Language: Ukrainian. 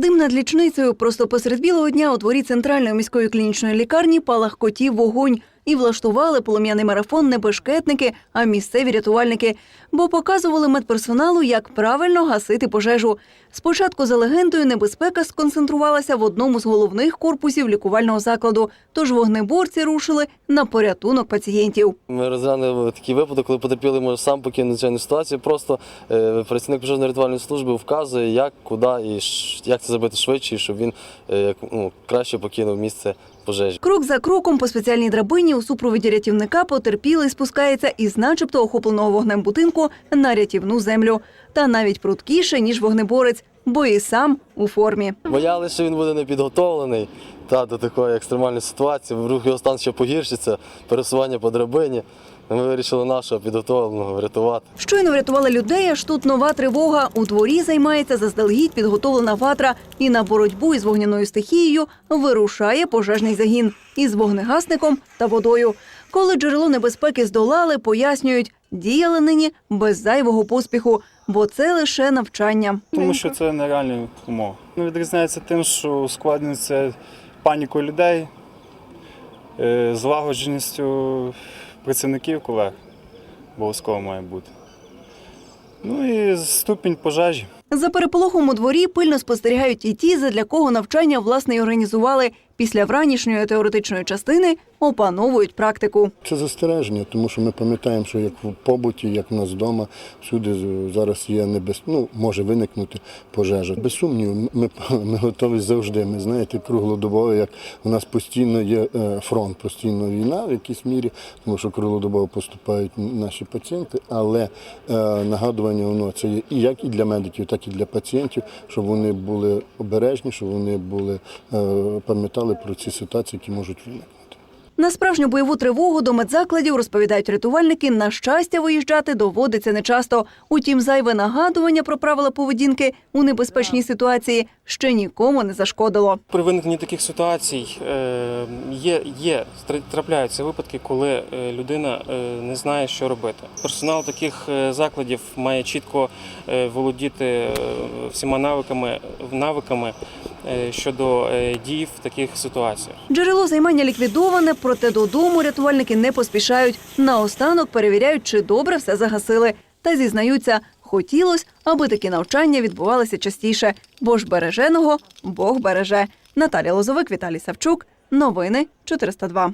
Дим над лічницею просто посеред білого дня у дворі центральної міської клінічної лікарні палах котів вогонь. І влаштували полум'яний марафон не бешкетники, а місцеві рятувальники, бо показували медперсоналу, як правильно гасити пожежу. Спочатку за легендою небезпека сконцентрувалася в одному з головних корпусів лікувального закладу. Тож вогнеборці рушили на порятунок пацієнтів. Ми розглянули такий випадок, коли потерпілий може сам покинути надзвичайну ситуацію. Просто е, працівник пожежно-рятувальної служби вказує, як, куди і як це зробити швидше, щоб він е, ну, краще покинув місце пожежі. Крок за кроком по спеціальній драбині у супроводі рятівника потерпілий спускається із начебто охопленого вогнем будинку на рятівну землю. Та навіть пруткіше, ніж вогнеборець, бо і сам у формі. Боялися, що він буде непідготовлений та, до такої екстремальної ситуації. Вдруг його стан ще погіршиться, пересування по драбині. Ми вирішили нашого підготовленого врятувати. Щойно врятували людей, аж тут нова тривога. У дворі займається заздалегідь підготовлена ватра. І на боротьбу із вогняною стихією вирушає пожежний загін із вогнегасником та водою. Коли джерело небезпеки здолали, пояснюють, діяли нині без зайвого поспіху, бо це лише навчання. Тому що це нереальні умови. Ну, відрізняється тим, що ускладнюється панікою людей, е, злагодженістю працівників колег. Обов'язково має бути. Ну і ступінь пожежі. За переполохом у дворі пильно спостерігають і ті, задля кого навчання власне й організували. Після вранішньої теоретичної частини опановують практику. Це застереження, тому що ми пам'ятаємо, що як в побуті, як в нас вдома, всюди зараз є небез... ну, може виникнути пожежа. Без сумніву, ми, ми готові завжди. Ми знаєте, круглодобово, як у нас постійно є е, фронт, постійно війна в якійсь мірі, тому що круглодобово поступають наші пацієнти, але е, нагадування воно це є і як і для медиків, так і для пацієнтів, щоб вони були обережні, щоб вони були е, пам'ятали про ці ситуації, які можуть виникнути. На справжню бойову тривогу до медзакладів розповідають рятувальники. На щастя, виїжджати доводиться нечасто. Утім, зайве нагадування про правила поведінки у небезпечній ситуації ще нікому не зашкодило. При виникненні таких ситуацій е, є, є трапляються випадки, коли е, людина е, не знає, що робити. Персонал таких закладів має чітко володіти всіма навиками, навиками щодо е, дій в таких ситуаціях. Джерело займання ліквідоване, проте додому рятувальники не поспішають. Наостанок перевіряють, чи добре все загасили. Та зізнаються, хотілось, аби такі навчання відбувалися частіше, бо ж береженого Бог береже. Наталія Лозовик, Віталій Савчук. Новини 402.